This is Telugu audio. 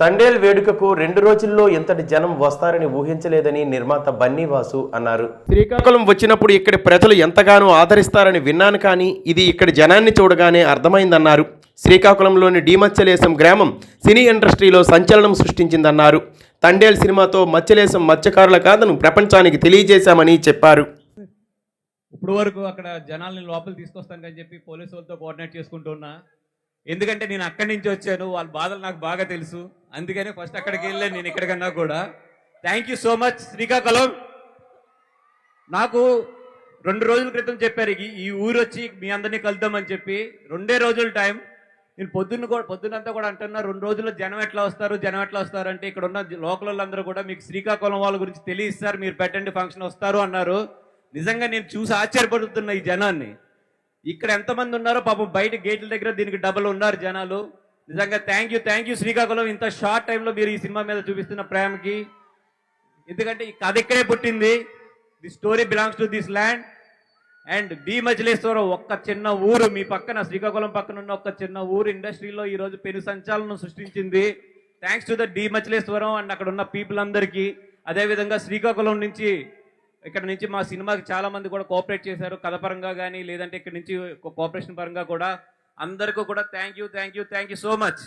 తండేల్ వేడుకకు రెండు రోజుల్లో ఇంతటి జనం వస్తారని ఊహించలేదని నిర్మాత బన్నీవాసు అన్నారు. శ్రీకాకుళం వచ్చినప్పుడు ఇక్కడి ప్రజలు ఎంతగానో ఆదరిస్తారని విన్నాను కానీ ఇది ఇక్కడి జనాన్ని చూడగానే అర్థమైందన్నారు. శ్రీకాకుళంలోని డీమచ్చలేశం గ్రామం సినీ ఇండస్ట్రీలో సంచలనం సృష్టించిందన్నారు. తండేల్ సినిమాతో మచ్చలేశం మత్స్యకారుల కాదను ప్రపంచానికి తెలియజేశామని చెప్పారు. ఇప్పుడు వరకు అక్కడ జనాల్ని లోపల తీసుకొస్తానని చెప్పి పోలీసు వాళ్ళతో కోఆర్డినేట్ చేసుకుంటున్నా ఎందుకంటే నేను అక్కడి నుంచి వచ్చాను. వాళ్ళ బాధలు నాకు బాగా తెలుసు. అందుకనే ఫస్ట్ అక్కడికి వెళ్ళాను నేను ఎక్కడికన్నా కూడా. Thank you so much Srikakulam. నాకు రెండు రోజుల క్రితం చెప్పారు ఈ- ఈ ఊరు వచ్చి మీ అందరినీ కలుద్దామని చెప్పి. రెండే రోజుల టైం నేను పొద్దున్న కూడా పొద్దునంతా కూడా అంటున్నా రెండు రోజుల్లో జనం ఎట్లా వస్తారు జనం ఎట్లా వస్తారు అంటే ఇక్కడ ఉన్న లోకల్ వాళ్ళందరూ కూడా మీకు శ్రీకాకుళం వాళ్ళ గురించి తెలియస్తారు మీరు పెట్టండి ఫంక్షన్ వస్తారు అన్నారు. నిజంగా నేను చూసి ఆశ్చర్యపడుతున్నా ఈ జనాన్ని. ఇక్కడ ఎంతమంది ఉన్నారో పాపం బయట గేట్ల దగ్గర దీనికి డబల్ ఉన్నారు జనాలు. నిజంగా thank you thank you Srikakulam. ఇంత షార్ట్ టైంలో మీరు ఈ సినిమా మీద చూపిస్తున్న ప్రేమకి. ఎందుకంటే ఈ కథ ఇక్కడే పుట్టింది. The story belongs to this land and B Majileshwaram ఒక్క చిన్న ఊరు మీ పక్కన శ్రీకాకుళం పక్కన ఉన్న ఒక్క చిన్న ఊరు ఇండస్ట్రీలో ఈరోజు పెను సంచలనం సృష్టించింది. Thanks to the D Machileshwaram and అక్కడ ఉన్న పీపుల్ అందరికీ. అదేవిధంగా శ్రీకాకుళం నుంచి ఇక్కడ నుంచి మా సినిమాకి చాలామంది కూడా కోఆపరేట్ చేశారు. కథపరంగా కానీ లేదంటే ఇక్కడ నుంచి కోఆపరేషన్ పరంగా కూడా. అందరికీ కూడా thank you thank you thank you so much